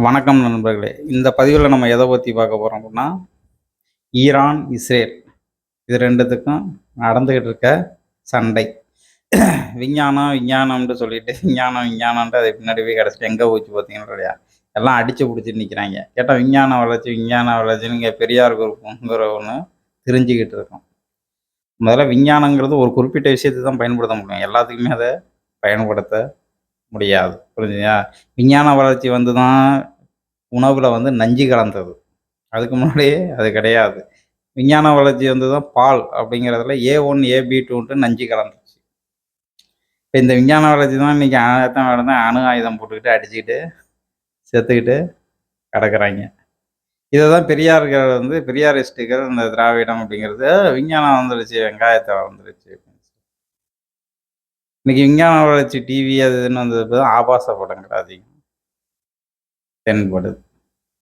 வணக்கம் நண்பர்களே. இந்த பதிவில் நம்ம எதை பற்றி பார்க்க போகிறோம் அப்படின்னா ஈரான் இஸ்ரேல். இது ரெண்டுத்துக்கும் நடந்துக்கிட்டு இருக்க சண்டை. விஞ்ஞானம் விஞ்ஞானம்னு சொல்லிட்டு விஞ்ஞானம் விஞ்ஞானம்ன்ட்டு அது பின்னாடி போய் கிடச்சிட்டு எங்கே போச்சு பார்த்தீங்கன்னா இல்லையா? எல்லாம் அடித்து பிடிச்சிட்டு நிற்கிறாங்க கேட்டால் விஞ்ஞான வளர்ச்சி விஞ்ஞான வளர்ச்சின்னு இங்கே பெரியார் குரூப்புங்கிற ஒன்று தெரிஞ்சுக்கிட்டு இருக்கோம். முதல்ல விஞ்ஞானங்கிறது ஒரு குறிப்பிட்ட விஷயத்தை தான் பயன்படுத்த முடியும். எல்லாத்துக்குமே அதை பயன்படுத்த முடியாது. புரிஞ்சுங்களா விஞ்ஞான வளர்ச்சி வந்து தான் உணவில் வந்து நஞ்சு கலந்தது. அதுக்கு முன்னாடியே அது கிடையாது. விஞ்ஞான வளர்ச்சி வந்து தான் பால் அப்படிங்கிறதுல ஏ ஒன் ஏ பி டூன்ட்டு நஞ்சு கலந்துச்சு. இப்போ இந்த விஞ்ஞான வளர்ச்சி தான் இன்றைக்கி ஆயத்தம் நடந்து அணு ஆயுதம் போட்டுக்கிட்டு அடிச்சுக்கிட்டு செத்துக்கிட்டு கிடக்குறாங்க. இதை தான் பெரியார்கள் வந்து பெரியாரிஸ்டுகள் இந்த திராவிடம் அப்படிங்கிறது விஞ்ஞானம் வந்துடுச்சு வெங்காயத்தை வந்துடுச்சு இன்னைக்கு விஞ்ஞான வளர்ச்சி டிவி அது இதுன்னு வந்தது தான் ஆபாச படங்கள் அதிகம். தென்படுது.